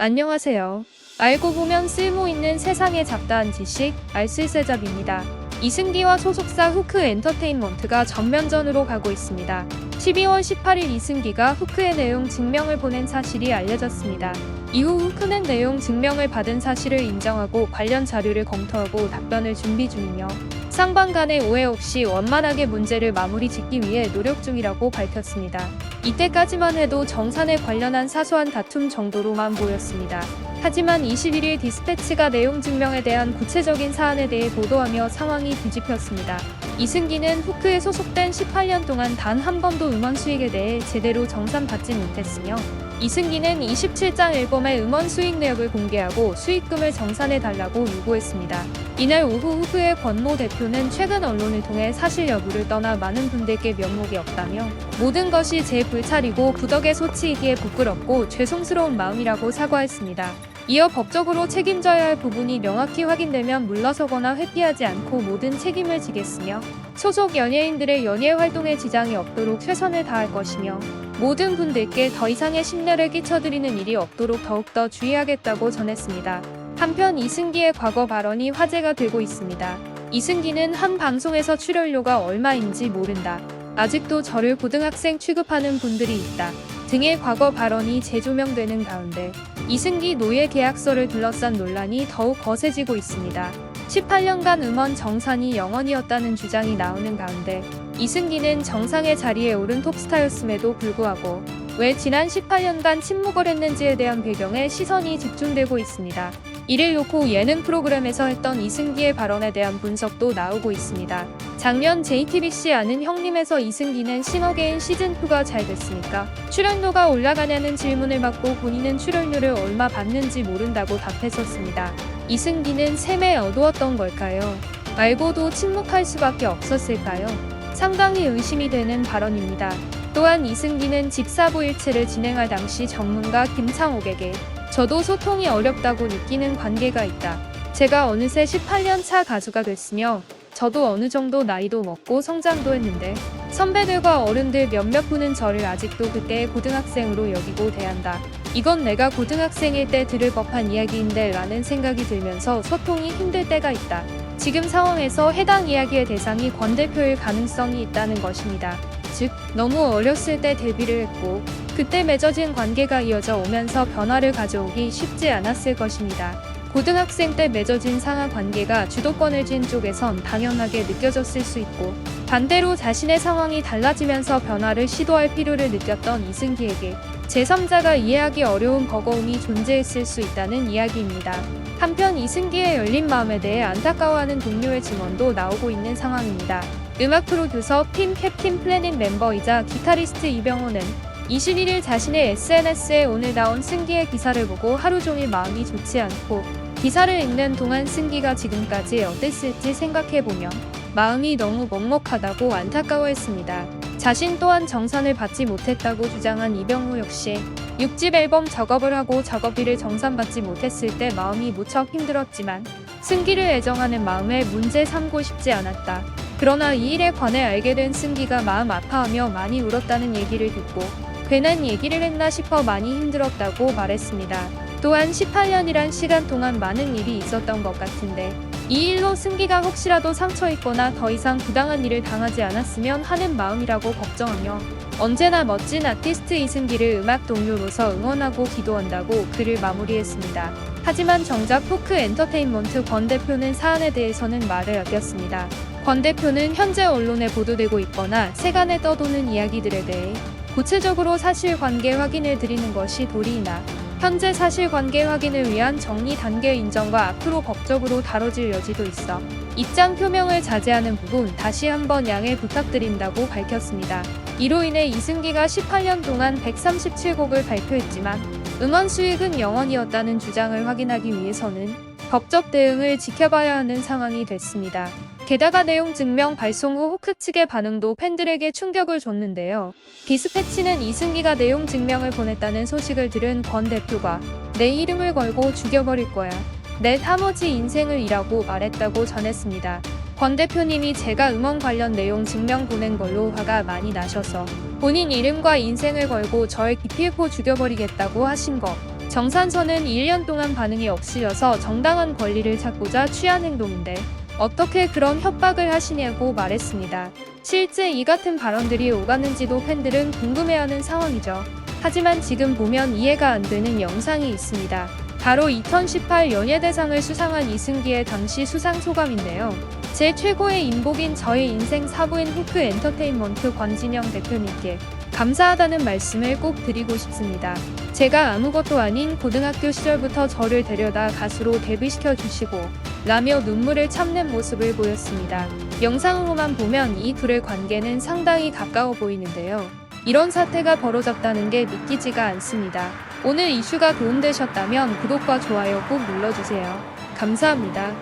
안녕하세요. 알고 보면 쓸모 있는 세상의 잡다한 지식 알쓸세잡입니다. 이승기와 소속사 후크 엔터테인먼트가 전면전으로 가고 있습니다. 12월 18일 이승기가 후크의 내용 증명을 보낸 사실이 알려졌습니다. 이후 후크는 내용 증명을 받은 사실을 인정하고 관련 자료를 검토하고 답변을 준비 중이며 쌍방 간의 오해 없이 원만하게 문제를 마무리 짓기 위해 노력 중이라고 밝혔습니다. 이때까지만 해도 정산에 관련한 사소한 다툼 정도로만 보였습니다. 하지만 21일 디스패치가 내용 증명에 대한 구체적인 사안에 대해 보도하며 상황이 뒤집혔습니다. 이승기는 후크에 소속된 18년 동안 단 한 번도 음원 수익에 대해 제대로 정산받지 못했으며 이승기는 27장 앨범의 음원 수익 내역을 공개하고 수익금을 정산해 달라고 요구했습니다. 이날 오후 후크의 권모 대표는 최근 언론을 통해 사실 여부를 떠나 많은 분들께 면목이 없다며 모든 것이 제 불찰이고 부덕의 소치이기에 부끄럽고 죄송스러운 마음이라고 사과했습니다. 이어 법적으로 책임져야 할 부분이 명확히 확인되면 물러서거나 회피하지 않고 모든 책임을 지겠으며 소속 연예인들의 연예 활동에 지장이 없도록 최선을 다할 것이며 모든 분들께 더 이상의 심려를 끼쳐드리는 일이 없도록 더욱더 주의하겠다고 전했습니다. 한편 이승기의 과거 발언이 화제가 되고 있습니다. 이승기는 한 방송에서 출연료가 얼마인지 모른다. 아직도 저를 고등학생 취급하는 분들이 있다. 등의 과거 발언이 재조명되는 가운데 이승기 노예 계약서를 둘러싼 논란이 더욱 거세지고 있습니다. 18년간 음원 정산이 영원이었다는 주장이 나오는 가운데 이승기는 정상의 자리에 오른 톱스타였음에도 불구하고 왜 지난 18년간 침묵을 했는지에 대한 배경에 시선이 집중되고 있습니다. 이를 놓고 예능 프로그램에서 했던 이승기의 발언에 대한 분석도 나오고 있습니다. 작년 JTBC 아는 형님에서 이승기는 싱어게인 시즌2가 잘 됐으니까 출연료가 올라가냐는 질문을 받고 본인은 출연료를 얼마 받는지 모른다고 답했었습니다. 이승기는 셈에 어두웠던 걸까요? 말고도 침묵할 수밖에 없었을까요? 상당히 의심이 되는 발언입니다. 또한 이승기는 집사부일체를 진행할 당시 전문가 김창옥에게 저도 소통이 어렵다고 느끼는 관계가 있다. 제가 어느새 18년 차 가수가 됐으며 저도 어느 정도 나이도 먹고 성장도 했는데 선배들과 어른들 몇몇 분은 저를 아직도 그때의 고등학생으로 여기고 대한다. 이건 내가 고등학생일 때 들을 법한 이야기인데 라는 생각이 들면서 소통이 힘들 때가 있다. 지금 상황에서 해당 이야기의 대상이 권 대표일 가능성이 있다는 것입니다. 즉, 너무 어렸을 때 데뷔를 했고, 그때 맺어진 관계가 이어져 오면서 변화를 가져오기 쉽지 않았을 것입니다. 고등학생 때 맺어진 상하 관계가 주도권을 쥔 쪽에선 당연하게 느껴졌을 수 있고, 반대로 자신의 상황이 달라지면서 변화를 시도할 필요를 느꼈던 이승기에게 제3자가 이해하기 어려운 버거움이 존재했을 수 있다는 이야기입니다. 한편 이승기의 열린 마음에 대해 안타까워하는 동료의 증언도 나오고 있는 상황입니다. 음악 프로듀서 핀 캡틴 플래닛 멤버이자 기타리스트 이병호는 21일 자신의 SNS에 오늘 나온 승기의 기사를 보고 하루 종일 마음이 좋지 않고 기사를 읽는 동안 승기가 지금까지 어땠을지 생각해보며 마음이 너무 먹먹하다고 안타까워했습니다. 자신 또한 정산을 받지 못했다고 주장한 이병호 역시 6집 앨범 작업을 하고 작업비를 정산받지 못했을 때 마음이 무척 힘들었지만 승기를 애정하는 마음에 문제 삼고 싶지 않았다. 그러나 이 일에 관해 알게 된 승기가 마음 아파하며 많이 울었다는 얘기를 듣고 괜한 얘기를 했나 싶어 많이 힘들었다고 말했습니다. 또한 18년이란 시간 동안 많은 일이 있었던 것 같은데 이 일로 승기가 혹시라도 상처 입거나 더 이상 부당한 일을 당하지 않았으면 하는 마음이라고 걱정하며 언제나 멋진 아티스트 이승기를 음악 동료로서 응원하고 기도한다고 글을 마무리했습니다. 하지만 정작 포크 엔터테인먼트 권 대표는 사안에 대해서는 말을 아꼈습니다. 권 대표는 현재 언론에 보도되고 있거나 세간에 떠도는 이야기들에 대해 구체적으로 사실관계 확인을 드리는 것이 도리이나 현재 사실관계 확인을 위한 정리 단계 인정과 앞으로 법적으로 다뤄질 여지도 있어 입장 표명을 자제하는 부분 다시 한번 양해 부탁드린다고 밝혔습니다. 이로 인해 이승기가 18년 동안 137곡을 발표했지만 음원 수익은 0원이었다는 주장을 확인하기 위해서는 법적 대응을 지켜봐야 하는 상황이 됐습니다. 게다가 내용 증명 발송 후 호크 측의 반응도 팬들에게 충격을 줬는데요. 디스패치는 이승기가 내용 증명을 보냈다는 소식을 들은 권 대표가 내 이름을 걸고 죽여버릴 거야. 내 타머지 인생을 이라고 말했다고 전했습니다. 권 대표님이 제가 음원 관련 내용 증명 보낸 걸로 화가 많이 나셔서 본인 이름과 인생을 걸고 저를 기필코 죽여버리겠다고 하신 거 정산서는 1년 동안 반응이 없으셔서 정당한 권리를 찾고자 취한 행동인데 어떻게 그런 협박을 하시냐고 말했습니다. 실제 이 같은 발언들이 오갔는지도 팬들은 궁금해하는 상황이죠. 하지만 지금 보면 이해가 안 되는 영상이 있습니다. 바로 2018 연예대상을 수상한 이승기의 당시 수상 소감인데요. 제 최고의 인복인 저의 인생 사부인 후크 엔터테인먼트 권진영 대표님께 감사하다는 말씀을 꼭 드리고 싶습니다. 제가 아무것도 아닌 고등학교 시절부터 저를 데려다 가수로 데뷔시켜 주시고 라며 눈물을 참는 모습을 보였습니다. 영상으로만 보면 이 둘의 관계는 상당히 가까워 보이는데요. 이런 사태가 벌어졌다는 게 믿기지가 않습니다. 오늘 이슈가 도움되셨다면 구독과 좋아요 꼭 눌러주세요. 감사합니다.